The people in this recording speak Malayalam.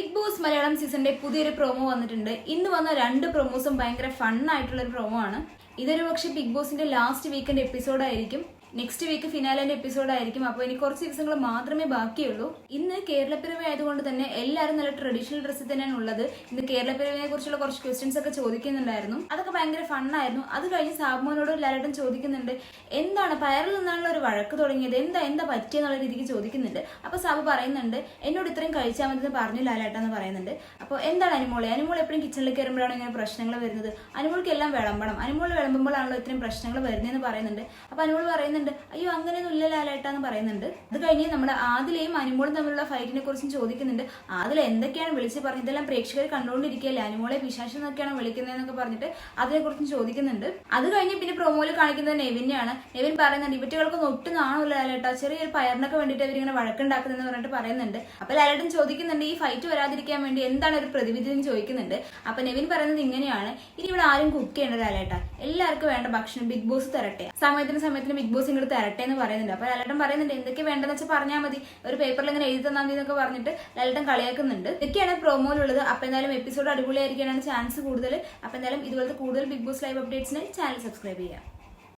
ബിഗ് ബോസ് മലയാളം സീസണിന്റെ പുതിയൊരു പ്രൊമോ വന്നിട്ടുണ്ട്. ഇന്ന് വന്ന രണ്ട് പ്രൊമോസും ഭയങ്കര ഫൺ ആയിട്ടുള്ള ഒരു പ്രൊമോ ആണ്. ഇതൊരു പക്ഷേ ബിഗ് ബോസിന്റെ ലാസ്റ്റ് വീക്കെൻഡ് എപ്പിസോഡ് ആയിരിക്കും. നെക്സ്റ്റ് വീക്ക് ഫിനാലിന്റെ എപ്പിസോഡ് ആയിരിക്കും. അപ്പോൾ ഇനി കുറച്ച് ദിവസങ്ങൾ മാത്രമേ ബാക്കിയുള്ളൂ. ഇന്ന് കേരളപ്പിറവി ആയതുകൊണ്ട് തന്നെ എല്ലാവരും നല്ല ട്രഡീഷണൽ ഡ്രസ്സിൽ തന്നെയാണ് ഉള്ളത്. ഇന്ന് കേരളപ്പിറവിനെ കുറിച്ചുള്ള കുറച്ച് ക്വസ്റ്റ്യൻസ് ഒക്കെ ചോദിക്കുന്നുണ്ടായിരുന്നു. അതൊക്കെ ഭയങ്കര ഫണ്ണായിരുന്നു അത് കഴിഞ്ഞ് സാബുമോനോട് ലാലേട്ടൻ ചോദിക്കുന്നുണ്ട് എന്താണ് പയറിൽ നിന്നാണല്ലോ ഒരു വഴക്ക് തുടങ്ങിയത്? എന്താ എന്താ പറ്റിയെന്നുള്ള രീതിക്ക് ചോദിക്കുന്നുണ്ട്. അപ്പൊ സാബു പറയുന്നുണ്ട് എന്നോട് ഇത്രയും കഴിച്ചാൽ മതി എന്ന് പറഞ്ഞു ലാലേട്ടൻ എന്ന് പറയുന്നുണ്ട്. അപ്പോൾ എന്താണ് അനുമോളെ? അനുമോൾ എപ്പോഴും കിച്ചണിൽ കയറുമ്പോഴാണ് ഇങ്ങനെ പ്രശ്നങ്ങൾ വരുന്നത്. അനുമോൾക്ക് എല്ലാം വിളമ്പണം. അനുമോൾ വിളമ്പുമ്പോഴാണല്ലോ ഇത്രയും പ്രശ്നങ്ങൾ വരുന്നതെന്ന് പറയുന്നുണ്ട്. അപ്പൊ അനുമോൾ പറയുന്നുണ്ട് അയ്യോ അങ്ങനെയൊന്നും ഇല്ല ലാലേട്ടാ എന്ന് പറയുന്നുണ്ട്. അത് കഴിഞ്ഞ് നമ്മുടെ ആദിലയും അനുമോളും തമ്മിലുള്ള ഫൈറ്റിനെ കുറിച്ചും ചോദിക്കുന്നുണ്ട്. ആദിൽ എന്തൊക്കെയാണ് വിളിച്ച് പറഞ്ഞത്? ഇതെല്ലാം പ്രേക്ഷകർ കണ്ടുകൊണ്ടിരിക്കുകയല്ലേ? അനുമോളെ വിശാശം എന്നൊക്കെയാണ് വിളിക്കുന്നതെന്നൊക്കെ പറഞ്ഞിട്ട് അതിനെക്കുറിച്ചും ചോദിക്കുന്നുണ്ട്. അത് കഴിഞ്ഞ് പിന്നെ പ്രൊമോയിൽ കാണിക്കുന്നത് നെവിനെയാണ്. നെവിൻ പറയുന്നുണ്ട് ഇവറ്റുകൾക്കൊന്നും ഒട്ടും നാണമില്ല ലാലേട്ടാ. ചെറിയൊരു പയറിനൊക്കെ വേണ്ടിയിട്ട് അവരിങ്ങനെ വഴക്കുണ്ടാക്കുന്നതെന്ന് പറഞ്ഞിട്ട് പറയുന്നുണ്ട്. അപ്പൊ ലാലേട്ടൻ ചോദിക്കുന്നുണ്ട് ഈ ഫൈറ്റ് വരാതിരിക്കാൻ വേണ്ടി എന്താണ് ഒരു പ്രതിവിധി എന്ന് ചോദിക്കുന്നുണ്ട്. അപ്പൊ നെവിൻ പറയുന്നത് ഇങ്ങനെയാണ് ഇനി ഇവിടെ ആരും കുക്ക് ചെയ്യേണ്ട ലാലേട്ടാ. എല്ലാവർക്കും വേണ്ട ഭക്ഷണം ബിഗ് ബോസ് തരട്ടെ. സമയത്തിന് സമയത്തിന് ബിഗ് ബോസ് ഇങ്ങോട്ട് തരട്ടെ എന്ന് പറയുന്നുണ്ട്. അപ്പൊ ലാലട്ടൻ പറയുന്നുണ്ട് എന്തൊക്കെ വേണ്ടെന്ന് വെച്ചാൽ പറഞ്ഞാൽ മതി. ഒരു പേപ്പറിൽ ഇങ്ങനെ എഴുതി തന്നാൽ മതി എന്നൊക്കെ പറഞ്ഞിട്ട് ലാലട്ടൻ കളിയാക്കുന്നുണ്ട്. ഇതൊക്കെയാണ് പ്രൊമോയിലുള്ളത് അപ്പൊ എന്തായാലും എപ്പിസോഡ് അടിപൊളിയായിരിക്കാനാണ് ചാൻസ് കൂടുതൽ അപ്പൊ എന്തായാലും ഇതുപോലത്തെ കൂടുതൽ ബിഗ് ബോസ് ലൈവ് അപ്ഡേറ്റ്സിന് ചാനൽ സബ്സ്ക്രൈബ് ചെയ്യാം.